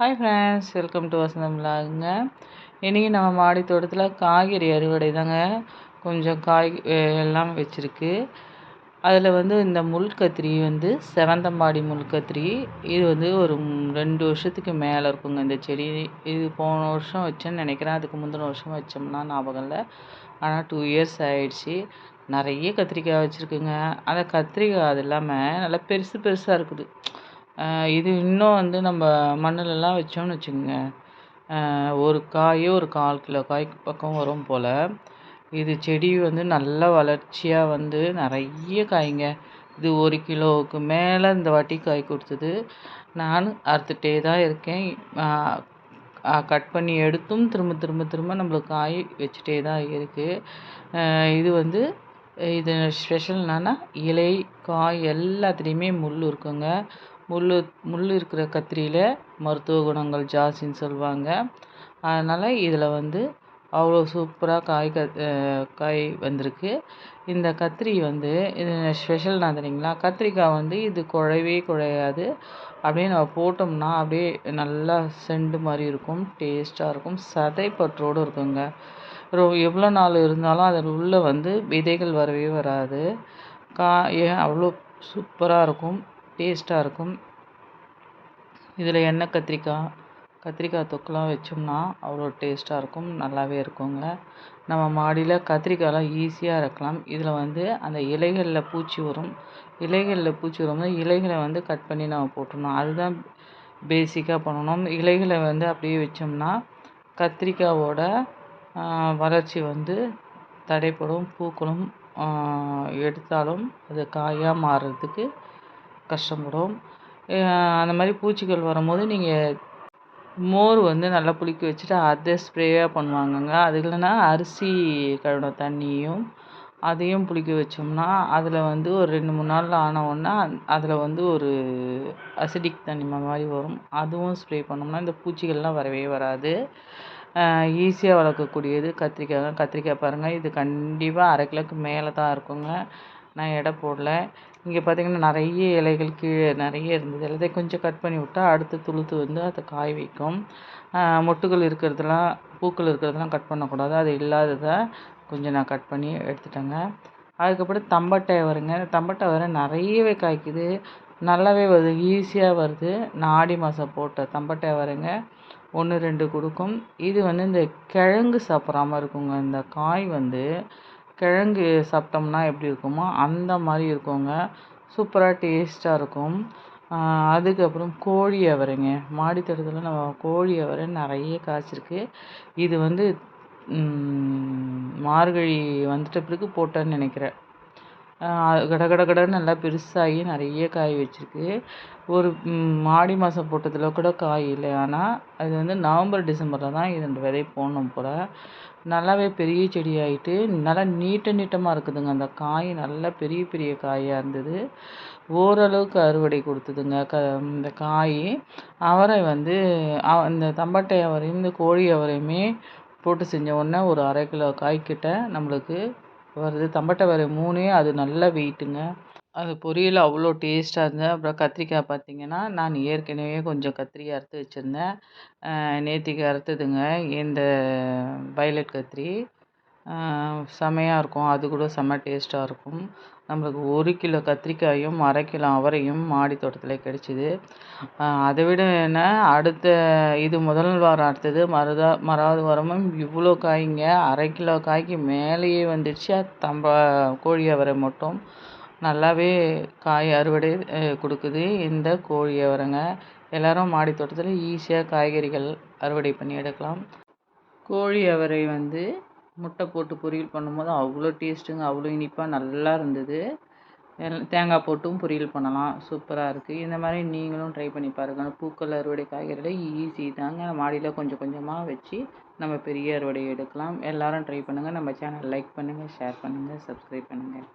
Hi friends welcome to வசந்தம் விலாகுங்க இன்றைக்கி நம்ம மாடி தோட்டத்தில் காய்கறி அறுவடை தாங்க. கொஞ்சம் காய் எல்லாம் வச்சுருக்கு. அதில் வந்து இந்த முள் கத்திரி வந்து செவந்தம்பாடி முள்கத்திரி. இது வந்து ஒரு ரெண்டு வருஷத்துக்கு மேலே இருக்குங்க இந்த செடி. இது போன வருஷம் வச்சேன்னு நினைக்கிறேன். அதுக்கு முந்தின வருஷம் வச்சோம்னா ஞாபகம் இல்லை. ஆனால் டூ இயர்ஸ் ஆயிடுச்சு. நிறைய கத்திரிக்காய் வச்சுருக்குங்க. அந்த கத்திரிக்காய் அது இல்லாமல் நல்லா பெருசு பெருசாக இருக்குது. இது இன்னும் வந்து நம்ம மண்ணுலலாம் வச்சோம்னு வச்சுக்கோங்க. ஒரு காய் ஒரு கால் கிலோ காய் பக்கம் வரும் போல். இது செடி வந்து நல்ல வளர்ச்சியாக வந்து நிறைய காய்ங்க. இது ஒரு கிலோவுக்கு மேலே இந்த வாட்டி காய் கொடுத்தது. நான் அறுத்துகிட்டே தான் இருக்கேன். கட் பண்ணி எடுத்தும் திரும்ப திரும்ப திரும்ப நம்மளுக்கு காய் வச்சுட்டே தான் இருக்குது இது வந்து இது ஸ்பெஷல் என்னென்னா இலை காய் எல்லாத்துலேயுமே முள் இருக்குங்க. முள் முள் இருக்கிற கத்திரியில் மருத்துவ குணங்கள் ஜாஸ்தின்னு சொல்லுவாங்க. அதனால் இதில் வந்து அவ்வளோ சூப்பராக காய் க காய் வந்திருக்கு. இந்த கத்திரி வந்து இது ஸ்பெஷல் தெரியுங்களா? கத்திரிக்காய் வந்து இது குழையவே குழையாது. அப்படியே நம்ம போட்டோம்னா அப்படியே நல்லா செண்டு மாதிரி இருக்கும் டேஸ்ட்டாக இருக்கும் சதை பற்றோடு இருக்குங்க. ரொ எவ்வளோ நாள் இருந்தாலும் அதில் உள்ளே வந்து விதைகள் வரவே வராது. காய் அவ்வளோ சூப்பராக இருக்கும். டேஸ்ட்டாக இருக்கும். இதில் எண்ணெய் கத்திரிக்காய் கத்திரிக்காய் தொக்குலாம் வச்சோம்னா அவ்வளோ டேஸ்ட்டாக இருக்கும் நல்லாவே இருக்குங்க. நம்ம மாடியில் கத்திரிக்காயெலாம் ஈஸியாக இறக்கலாம் இதில் வந்து அந்த இலைகளில் பூச்சி வரும். இலைகளில் பூச்சி வரும்போது இலைகளை வந்து கட் பண்ணி நம்ம போட்டுடணும். அதுதான் பேசிக்காக பண்ணணும். இலைகளை வந்து அப்படியே வச்சோம்னா கத்திரிக்காவோட வளர்ச்சி வந்து தடைப்படும் பூக்களும் எடுத்தாலும் அது காயாக மாறுறதுக்கு கஷ்டப்படும். அந்த மாதிரி பூச்சிகள் வரும்போது நீங்கள் மோர் வந்து நல்லா புளிக்க வச்சுட்டு அதை ஸ்ப்ரேயாக பண்ணுவாங்கங்க. அது இல்லைன்னா அரிசி கழுவின தண்ணியும் அதையும் புளிக்க வச்சோம்னா அதில் வந்து ஒரு ரெண்டு மூணு நாள் ஆனவுடனே அதில் வந்து ஒரு அசிடிக் தண்ணி மாதிரி வரும். அதுவும் ஸ்ப்ரே பண்ணோம்னா இந்த பூச்சிகள்லாம் வரவே வராது. ஈஸியாக வளர்க்கக்கூடியது கத்திரிக்காய் கத்திரிக்காய் பாருங்கள் இது கண்டிப்பாக அரை கிலோக்கு மேலே தான் இருக்குங்க. நான் எடை போடல. இங்கே பார்த்தீங்கன்னா நிறைய இலைகள் கீழே நிறைய இருந்தது. எல்லாத்தையும் கொஞ்சம் கட் பண்ணி விட்டால் அடுத்து துளுத்து வந்து அதை காய வைக்கும். மொட்டுகள் இருக்கிறதெல்லாம் பூக்கள் இருக்கிறதெல்லாம் கட் பண்ணக்கூடாது. அது இல்லாததை கொஞ்சம் நான் கட் பண்ணி எடுத்துட்டேங்க. அதுக்கப்புறம் தம்பட்டை வருங்க தம்பட்டை வர நிறையவே காய்க்குது. நல்லாவே வருது. ஈஸியாக வருது. நான் ஆடி மாதம் போட்ட தம்பட்டை வரங்க ஒன்று ரெண்டு கொடுக்கும். இது வந்து இந்த கிழங்கு சாப்பிட்றாமல் இருக்குங்க. இந்த காய் வந்து கிழங்கு சாப்பிட்டோம்னா எப்படி இருக்குமோ அந்த மாதிரி இருக்குங்க. சூப்பராக டேஸ்ட்டாக இருக்கும். அதுக்கப்புறம் கோழி அவரைங்க. மாடி தோட்டத்தில் நம்ம கோழி அவரை நிறைய காய்ச்சிருக்கு. இது வந்து மார்கழி வந்துட்ட பிறகு போட்டேன்னு நினைக்கிறேன். கட கட கடன்னு நல்லா பெருசாகி நிறைய காய் வச்சிருக்கு. ஒரு ஆடி மாதம் போட்டதில் கூட காய் இல்லை. ஆனால் அது வந்து நவம்பர் டிசம்பரில் தான் இது விதை போடணும் போல். நல்லாவே பெரிய செடி ஆகிட்டு நல்லா நீட்ட நீட்டமாக இருக்குதுங்க. அந்த காய் நல்லா பெரிய பெரிய காயாக இருந்தது. ஓரளவுக்கு அறுவடை கொடுத்ததுங்க. க இந்த காய். அவரை வந்து இந்த தம்பட்டை அவரையும் இந்த கோழி அவரையுமே போட்டு செஞ்ச உடனே ஒரு அரை கிலோ காய்க்கிட்ட நம்மளுக்கு வருது. தம்பட்டை வரை மூணே அது நல்ல வெயிட்டுங்க. அது பொரியல் அவ்வளோ டேஸ்ட்டாக இருந்தது. அப்புறம் கத்திரிக்காய் பார்த்தீங்கன்னா நான் ஏற்கனவே கொஞ்சம் கத்திரிக்காய் அறுத்து வச்சுருந்தேன். நேற்றுக்கு அறுத்ததுங்க. இந்த வயலட் கத்திரி. செமையாக இருக்கும். அது கூட செம்ம டேஸ்ட்டாக இருக்கும். நம்மளுக்கு ஒரு கிலோ கத்திரிக்காயும் அரை கிலோ அவரையும் மாடி தோட்டத்தில் கிடச்சிது. அதை விட என்ன அடுத்த இது முதல் வாரம் அடுத்தது மறுதா மறாவது வாரமும் இவ்வளோ காய்ங்க. அரை கிலோ காய்க்கு மேலேயே வந்துடுச்சு. தம்ப கோழி அவரை மட்டும். நல்லாவே காய் அறுவடை கொடுக்குது இந்த கோழி அவரைங்க. எல்லோரும் மாடி தோட்டத்தில் ஈஸியாக காய்கறிகள் அறுவடை பண்ணி எடுக்கலாம். கோழி அவரை வந்து முட்டை போட்டு பொரியல் பண்ணும்போது அவ்வளோ டேஸ்ட்டுங்க அவ்வளோ இனிப்பாக நல்லா இருந்தது. தேங்காய் போட்டும் பொரியல் பண்ணலாம். சூப்பராக இருக்குது இந்த மாதிரி நீங்களும் ட்ரை பண்ணி பாருங்கள் பூக்கள் அறுவடை காய்கறிகள் ஈஸி தாங்க. மாடியில் கொஞ்சம் கொஞ்சமாக வச்சு நம்ம பெரிய அறுவடை எடுக்கலாம். எல்லோரும் ட்ரை பண்ணுங்கள் நம்ம சேனல் லைக் பண்ணுங்கள் ஷேர் பண்ணுங்கள் சப்ஸ்கிரைப் பண்ணுங்கள்